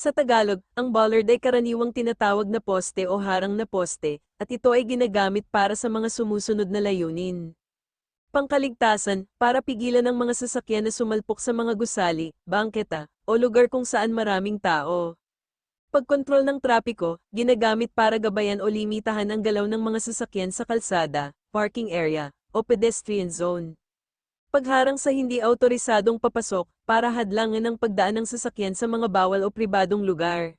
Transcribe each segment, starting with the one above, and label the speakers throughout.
Speaker 1: Sa Tagalog, ang bollard ay karaniwang tinatawag na poste o harang na poste, at ito ay ginagamit para sa mga sumusunod na layunin. Pangkaligtasan, para pigilan ang mga sasakyan na sumalpok sa mga gusali, bangketa, o lugar kung saan maraming tao. Pagkontrol ng trapiko, ginagamit para gabayan o limitahan ang galaw ng mga sasakyan sa kalsada, parking area, o pedestrian zone. Pagharang sa hindi autorisadong papasok, para hadlangan ang pagdaan ng sasakyan sa mga bawal o pribadong lugar.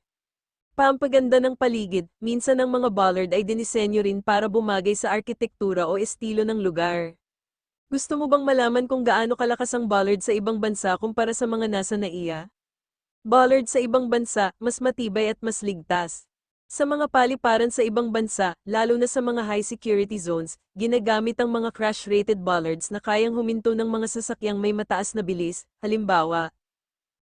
Speaker 1: Pampaganda ng paligid, minsan ang mga bollard ay dinisenyo rin para bumagay sa arkitektura o estilo ng lugar. Gusto mo bang malaman kung gaano kalakas ang bollard sa ibang bansa kumpara sa mga nasa naiya? Bollard sa ibang bansa, mas matibay at mas ligtas. Sa mga paliparan sa ibang bansa, lalo na sa mga high security zones, ginagamit ang mga crash-rated bollards na kayang huminto ng mga sasakyang may mataas na bilis, halimbawa.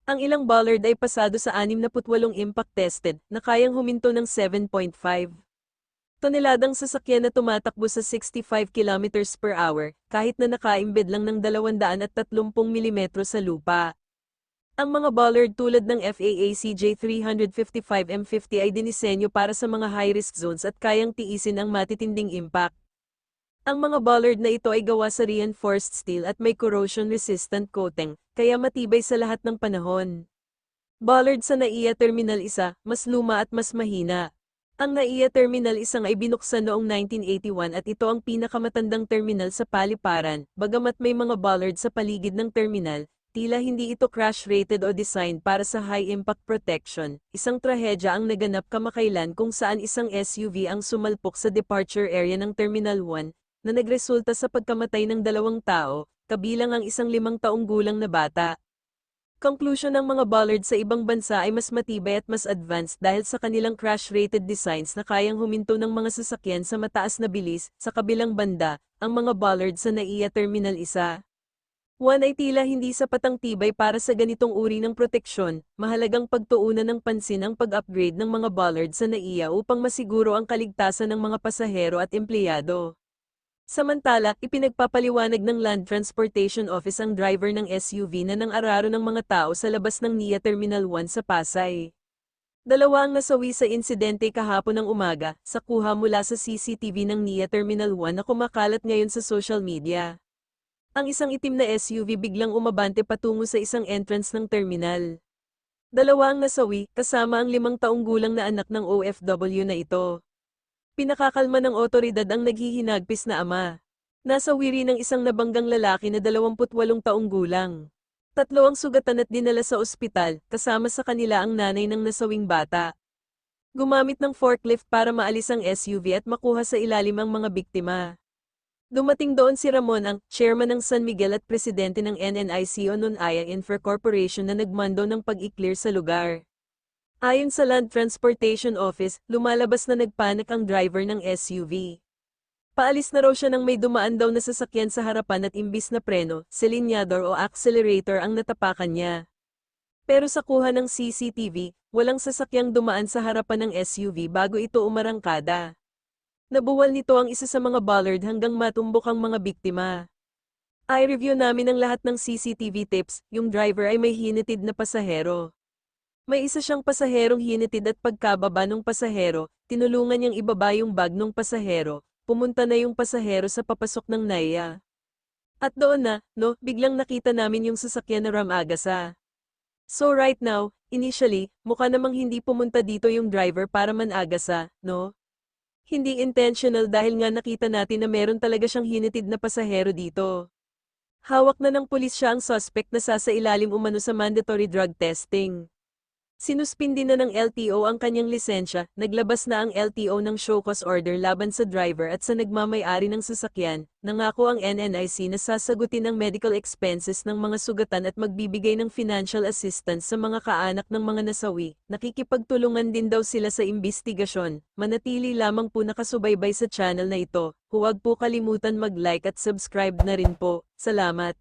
Speaker 1: Ang ilang bollard ay pasado sa 68 impact tested na kayang huminto ng 7.5 toneladang sasakyan na tumatakbo sa 65 km per hour, kahit na nakaimbed lang ng 230 mm sa lupa. Ang mga bollard tulad ng FAA CJ355 M50 ay dinisenyo para sa mga high-risk zones at kayang tiisin ang matitinding impact. Ang mga bollard na ito ay gawa sa reinforced steel at may corrosion-resistant coating, kaya matibay sa lahat ng panahon. Bollard sa NAIA Terminal 1, mas luma at mas mahina. Ang NAIA Terminal 1 ay binuksan noong 1981 at ito ang pinakamatandang terminal sa paliparan, bagamat may mga bollard sa paligid ng terminal, tila hindi ito crash-rated o designed para sa high-impact protection. Isang trahedya ang naganap kamakailan kung saan isang SUV ang sumalpok sa departure area ng Terminal 1 na nagresulta sa pagkamatay ng dalawang tao, kabilang ang isang limang taong gulang na bata. Conclusion ng mga bollard sa ibang bansa ay mas matibay at mas advanced dahil sa kanilang crash-rated designs na kayang huminto ng mga sasakyan sa mataas na bilis. Sa kabilang banda, ang mga bollard sa NAIA Terminal 1 One ay tila hindi sapat ang tibay para sa ganitong uri ng proteksyon, mahalagang pagtuunan ng pansin ang pag-upgrade ng mga bollard sa NAIA upang masiguro ang kaligtasan ng mga pasahero at empleyado. Samantala, ipinagpapaliwanag ng Land Transportation Office ang driver ng SUV na nang araro ng mga tao sa labas ng NIA Terminal 1 sa Pasay. Dalawa ang nasawi sa insidente kahapon ng umaga, sa kuha mula sa CCTV ng NIA Terminal 1 na kumakalat ngayon sa social media. Ang isang itim na SUV biglang umabante patungo sa isang entrance ng terminal. Dalawa ang nasawi, kasama ang limang taong gulang na anak ng OFW na ito. Pinakakalma ng otoridad ang naghihinagpis na ama. Nasawi rin ng isang nabanggang lalaki na 28 taong gulang. Tatlo ang sugatan at dinala sa ospital, kasama sa kanila ang nanay ng nasawing bata. Gumamit ng forklift para maalis ang SUV at makuha sa ilalim ang mga biktima. Dumating doon si Ramon ang chairman ng San Miguel at presidente ng NNIC o Nunaya Infra Corporation na nagmando ng pag-i-clear sa lugar. Ayon sa Land Transportation Office, lumalabas na nagpanik ang driver ng SUV. Paalis na raw siya nang may dumaan daw na sasakyan sa harapan at imbis na preno, silinyador o accelerator ang natapakan niya. Pero sa kuha ng CCTV, walang sasakyang dumaan sa harapan ng SUV bago ito umarangkada. Nabuwal nito ang isa sa mga bollard hanggang matumbok ang mga biktima. I-review namin ang lahat ng CCTV tips, yung driver ay may hinitid na pasahero. May isa siyang pasaherong hinitid at pagkababa ng pasahero, tinulungan niyang ibaba yung bag ng pasahero, pumunta na yung pasahero sa papasok ng Naya. At doon na, no, biglang nakita namin yung sasakyan na Ram Agasa. So right now, initially, mukha namang hindi pumunta dito yung driver para managasa, no? Hindi intentional dahil nga nakita natin na meron talaga siyang hinitid na pasahero dito. Hawak na ng pulis siya ang suspect na sasailalim umano sa mandatory drug testing. Sinuspindi na ng LTO ang kanyang lisensya, naglabas na ang LTO ng show cause order laban sa driver at sa nagmamay-ari ng sasakyan, nangako ang NNIC na sasagutin ang medical expenses ng mga sugatan at magbibigay ng financial assistance sa mga kaanak ng mga nasawi. Nakikipagtulungan din daw sila sa imbestigasyon. Manatili lamang po nakasubaybay sa channel na ito. Huwag po kalimutan mag-like at subscribe na rin po. Salamat.